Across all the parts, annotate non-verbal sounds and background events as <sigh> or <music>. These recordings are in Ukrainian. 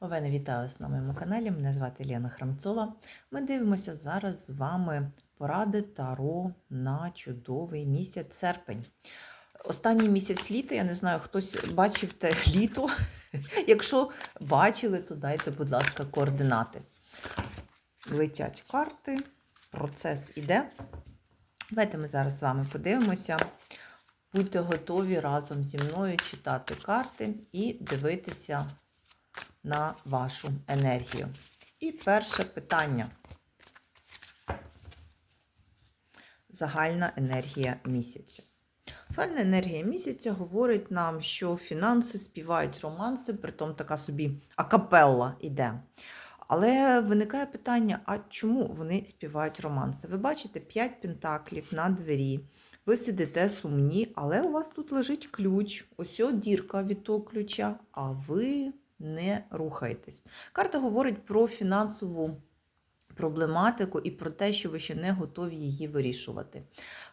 Овена, вітаю вас на моєму каналі. Мене звати Лена Храмцова. Ми дивимося зараз з вами поради Таро на чудовий місяць серпень. Останній місяць літа, я не знаю, хтось бачив те літо. <laughs> Якщо бачили, то дайте, будь ласка, координати. Летять карти, процес іде. Давайте ми зараз з вами подивимося. Будьте готові разом зі мною читати карти і дивитися на вашу енергію. І перше питання. Загальна енергія місяця. Загальна енергія місяця говорить нам, що фінанси співають романси, притом така собі акапелла іде. Але виникає питання: а чому вони співають романси? Ви бачите 5 пентаклів на двері. Ви сидите сумні, але у вас тут лежить ключ. Ось о дірка від того ключа, а ви не рухаєтесь. Карта говорить про фінансову проблематику і про те, що ви ще не готові її вирішувати.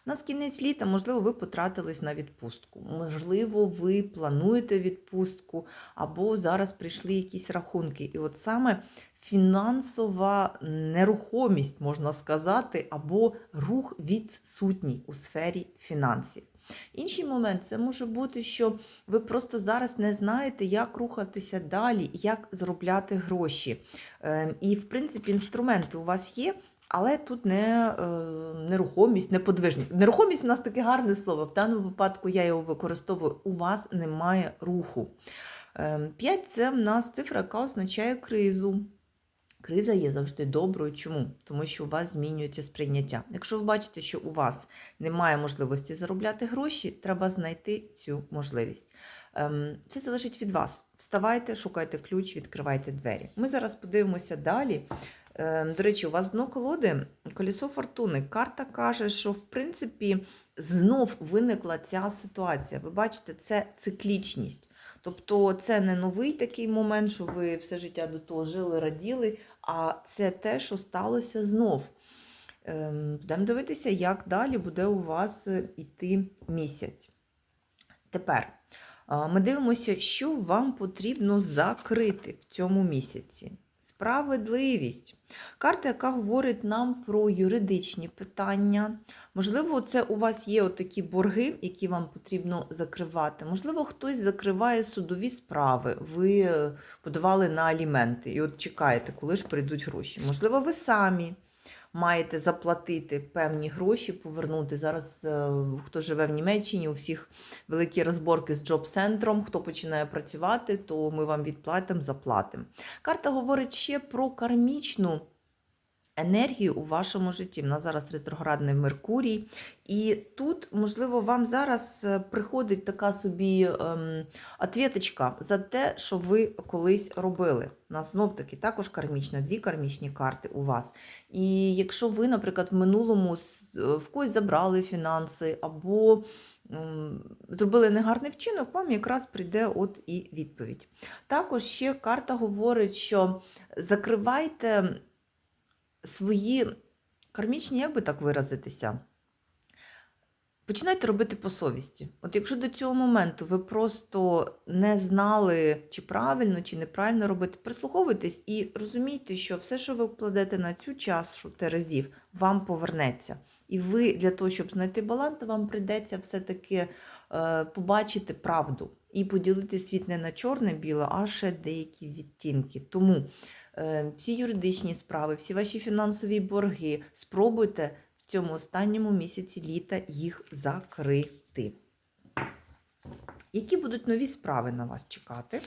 У нас кінець літа, можливо, ви потратились на відпустку. Можливо, ви плануєте відпустку, або зараз прийшли якісь рахунки. І от саме фінансова нерухомість, можна сказати, або рух відсутній у сфері фінансів. Інший момент це може бути, що ви просто зараз не знаєте, як рухатися далі, як заробляти гроші. Ем, І, в принципі, інструменти у вас є, але тут не е, нерухомість, неподвижність. Нерухомість у нас таке гарне слово. В даному випадку я його використовую. У вас немає руху. Ем, П'ять це в нас цифра, яка означає кризу. Криза є завжди доброю. Чому? Тому що у вас змінюється сприйняття. Якщо ви бачите, що у вас немає можливості заробляти гроші, треба знайти цю можливість. Ем, Це залежить від вас. Вставайте, шукайте ключ, відкривайте двері. Ми зараз подивимося далі. Ем, До речі, у вас дно колоди колесо фортуни. Карта каже, що в принципі знов виникла ця ситуація. Ви бачите, це циклічність. Тобто це не новий такий момент, що ви все життя до того жили, раділи, а це те, що сталося знов. Ем, Будемо дивитися, як далі буде у вас іти місяць. Тепер ми дивимося, що вам потрібно закрити в цьому місяці. Справедливість. Карта, яка говорить нам про юридичні питання. Можливо, це у вас є такі борги, які вам потрібно закривати. Можливо, хтось закриває судові справи, ви е, подавали на аліменти і от чекаєте, коли ж прийдуть гроші. Можливо, ви самі маєте заплатити певні гроші, повернути. Зараз, е, хто живе в Німеччині, у всіх великі розборки з джоб-центром. Хто починає працювати, то ми вам відплатимо, заплатимо. Карта говорить ще про кармічну. Енергію у вашому житті. У нас зараз ретроградний Меркурій. І тут, можливо, вам зараз е, приходить така собі ем, отвіточка за те, що ви колись робили. У нас знов-таки також кармічна, дві кармічні карти у вас. І якщо ви, наприклад, в минулому е, в когось забрали фінанси або зробили негарний вчинок, вам якраз прийде от і відповідь. Також ще карта говорить, що закривайте свої кармічні, як би так виразитися, починайте робити по совісті. От якщо до цього моменту ви просто не знали, чи правильно, чи неправильно робити, прислуховуйтесь і розумійте, що все, що ви вкладете на цю чашу терезів, вам повернеться. І ви для того, щоб знайти баланс, вам прийдеться все-таки е, побачити правду і поділити світ не на чорне-біле, а ще деякі відтінки. Тому е, всі юридичні справи, всі ваші фінансові борги, спробуйте в цьому останньому місяці літа їх закрити. Які будуть нові справи на вас чекати?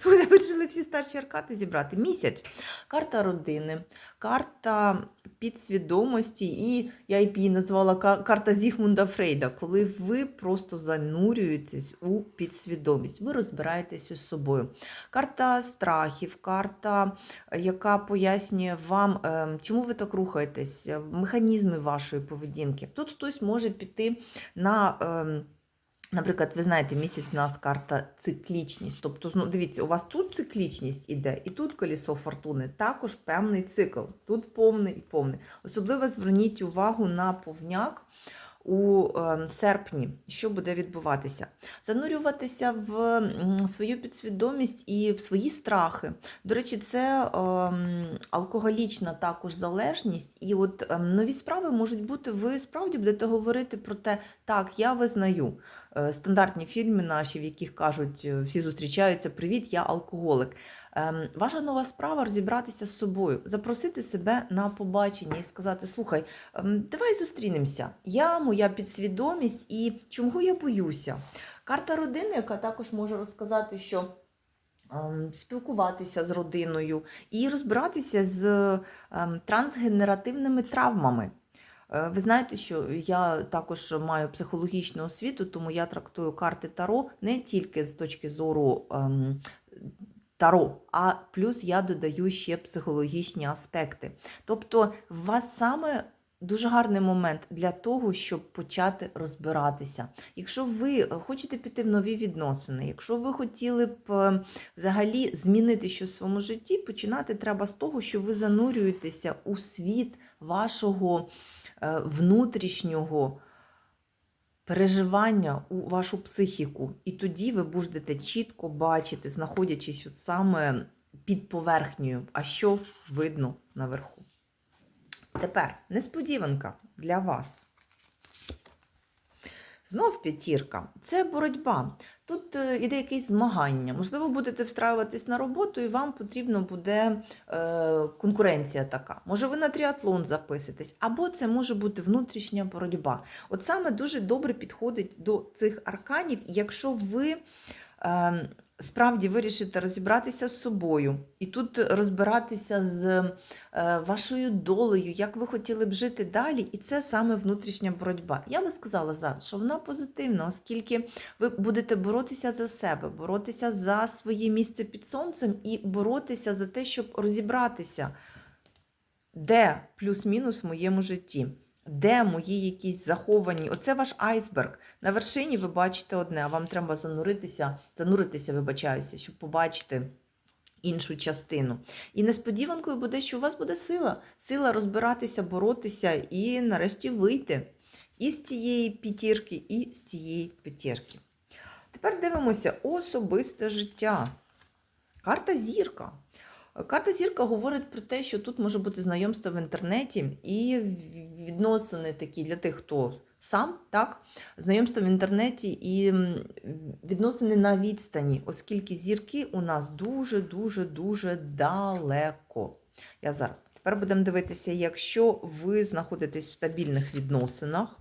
<laughs> Ви вирішили всі старші аркати зібрати. Місяць. Карта родини, карта підсвідомості, і я її назвала карта Зігмунда Фрейда, коли ви просто занурюєтесь у підсвідомість, ви розбираєтеся з собою. Карта страхів, карта, е, яка пояснює вам, е, чому ви так рухаєтесь, е, механізми вашої поведінки. Тут хтось може піти на. Наприклад, ви знаєте, місяць у нас карта циклічність. Тобто, дивіться, у вас тут циклічність іде, і тут колісо фортуни, також певний цикл. Тут повний і повний. Особливо зверніть увагу на повняк. У е, серпні, що буде відбуватися? Занурюватися в свою підсвідомість і в свої страхи. До речі, це ем, алкоголічна також залежність, і от ем, нові справи можуть бути, ви справді будете говорити про те, так, я визнаю е, стандартні фільми наші, в яких кажуть, е, всі зустрічаються, привіт, я алкоголик. Ем, Ваша нова справа розібратися з собою, запросити себе на побачення і сказати: слухай, ем, давай зустрінемося. Я, моя підсвідомість і чого я боюся. Карта родини, яка також може розказати, що ем, спілкуватися з родиною і розбиратися з трансгенеративними травмами. Е, Ви знаєте, що я також маю психологічну освіту, тому я трактую карти Таро не тільки з точки зору Таро, а плюс я додаю ще психологічні аспекти. Тобто, в вас саме дуже гарний момент для того, щоб почати розбиратися. Якщо ви хочете піти в нові відносини, якщо ви хотіли б е, взагалі змінити щось в своєму житті, починати треба з того, що ви занурюєтеся у світ вашого е, внутрішнього переживання у вашу психіку. І тоді ви будете чітко бачити, знаходячись от саме під поверхнею, а що видно наверху. Тепер несподіванка для вас. Знов п'ятірка це боротьба. Тут е, іде якесь змагання. Можливо, будете встраюватись на роботу, і вам потрібно буде е, конкуренція така. Може, ви на тріатлон записитесь, або це може бути внутрішня боротьба. От саме дуже добре підходить до цих арканів, якщо ви. Е, Справді вирішите розібратися з собою і тут розбиратися з е, вашою долею, як ви хотіли б жити далі, і це саме внутрішня боротьба. Я би сказала зараз, що вона позитивна, оскільки ви будете боротися за себе, боротися за своє місце під сонцем і боротися за те, щоб розібратися, де плюс-мінус в моєму житті. Де мої якісь заховані? Оце ваш айсберг. На вершині ви бачите одне, а вам треба зануритися, зануритися, вибачаюся, щоб побачити іншу частину. І несподіванкою буде, що у вас буде сила. Сила розбиратися, боротися і нарешті вийти і з цієї п'ятірки, і з цієї п'ятірки. Тепер дивимося особисте життя. Карта зірка. Карта зірка говорить про те, що тут може бути знайомство в інтернеті і відносини такі для тих, хто сам, так, знайомство в інтернеті і відносини на відстані, оскільки зірки у нас дуже-дуже дуже далеко. Я зараз. Тепер будемо дивитися, якщо ви знаходитесь в стабільних відносинах,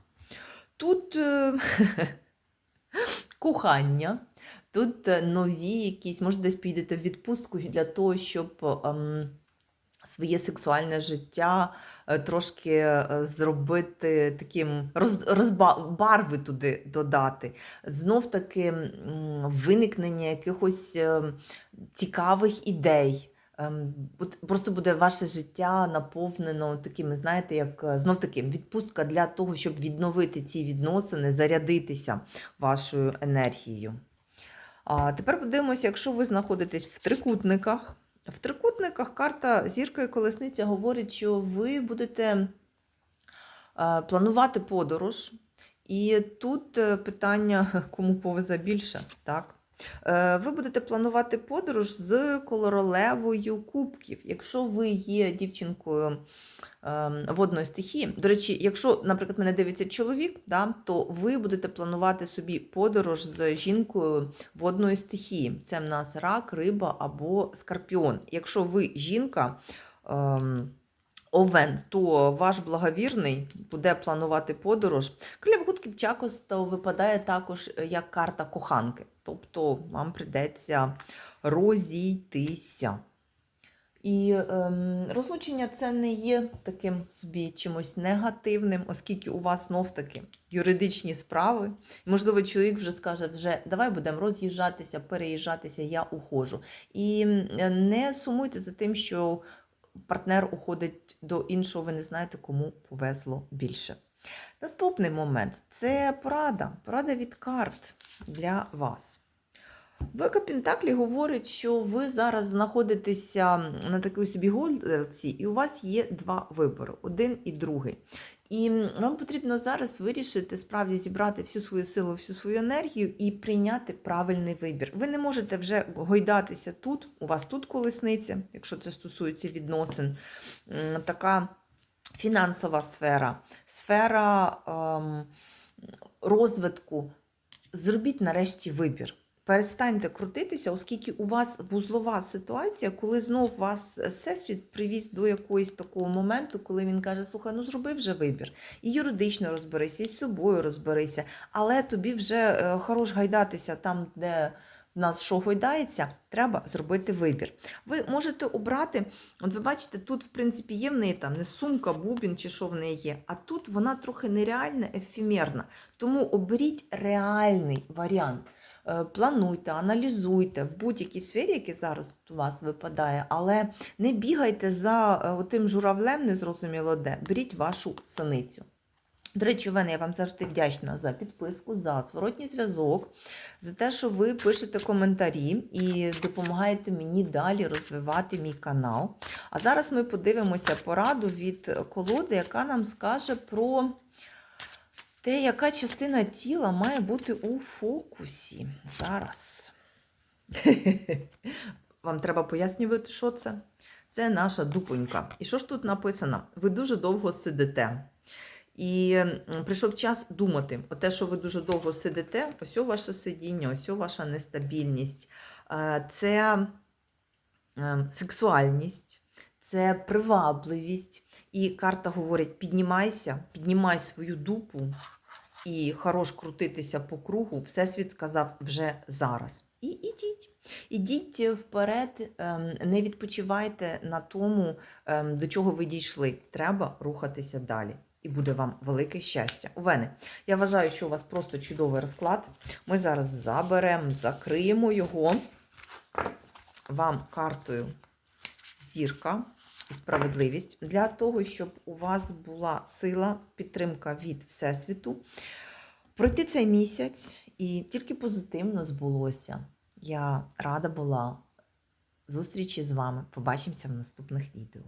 тут е, <laughs> кохання. Тут е, нові якісь, може, десь підете в відпустку для того, щоб ем, своє сексуальне життя е, трошки е, зробити таким роз, туди додати. Знов таки виникнення якихось цікавих ідей. Ем, Просто буде ваше життя наповнено такими, знаєте, як знов таки відпустка для того, щоб відновити ці відносини, зарядитися вашою енергією. А тепер подивимося, якщо ви знаходитесь в трикутниках. В трикутниках карта зірка і колесниця говорить, що ви будете е, планувати подорож. І тут е, питання, <laughs> кому повезе більше. так? Е, Ви будете планувати подорож з колоролевою кубків. Якщо ви є дівчинкою ем, водної стихії, до речі, якщо, наприклад, мене дивиться чоловік, да, то ви будете планувати собі подорож з жінкою водної стихії. Це в нас рак, риба або скорпіон. Якщо ви жінка. Овен, то ваш благовірний буде планувати подорож. Королева Кубків часто випадає також е, як карта коханки. Тобто вам прийдеться розійтися. І ем, розлучення це не є таким собі чимось негативним, оскільки у вас знов таки юридичні справи. Можливо, чоловік вже скаже, вже давай будемо роз'їжджатися, переїжджатися, я ухожу. І не сумуйте за тим, що партнер уходить до іншого, ви не знаєте, кому повезло більше. Наступний момент це порада. Порада від карт для вас. Века Пентаклі говорить, що ви зараз знаходитеся на такій собі гольці, і у вас є два вибори: один і другий. І вам потрібно зараз вирішити справді зібрати всю свою силу, всю свою енергію і прийняти правильний вибір. Ви не можете вже гойдатися тут, у вас тут колесниця, якщо це стосується відносин. Така фінансова сфера, сфера ем, розвитку. Зробіть нарешті вибір. Перестаньте крутитися, оскільки у вас вузлова ситуація, коли знов вас всесвіт привіз до якогось такого моменту, коли він каже: слухай, ну зроби вже вибір. І юридично розберися, і з собою розберися, але тобі вже е, хорош гайдатися там, де нас що гойдається, треба зробити вибір. Ви можете обрати, от ви бачите, тут, в принципі, є в неї там не сумка, бубін чи що в неї є, а тут вона трохи нереальна, ефемерна. Тому оберіть реальний варіант. Е, Плануйте, аналізуйте в будь-якій сфері, яка зараз у вас випадає, але не бігайте за е, тим журавлем, незрозуміло де. Беріть вашу синицю. До речі, Вена, я вам завжди вдячна за підписку, за зворотній зв'язок, за те, що ви пишете коментарі і допомагаєте мені далі розвивати мій канал. А зараз ми подивимося пораду від колоди, яка нам скаже про те, яка частина тіла має бути у фокусі. Зараз. <laughs> Вам треба пояснювати, що це? Це наша дупонька. І що ж тут написано? Ви дуже довго сидите. І прийшов час думати, те, що ви дуже довго сидите, ось ваше сидіння, ось ваша нестабільність, Е, це е, сексуальність, це привабливість. І карта говорить: піднімайся, піднімай свою дупу і хорош крутитися по кругу. Всесвіт сказав вже зараз. І ідіть. Ідіть вперед, ем, не відпочивайте на тому, ем, до чого ви дійшли. Треба рухатися далі. І буде вам велике щастя. Овени, я вважаю, що у вас просто чудовий розклад. Ми зараз заберемо, закриємо його вам картою зірка і справедливість для того, щоб у вас була сила, підтримка від Всесвіту. Пройти цей місяць і тільки позитивно збулося. Я рада була зустрічі з вами. Побачимося в наступних відео.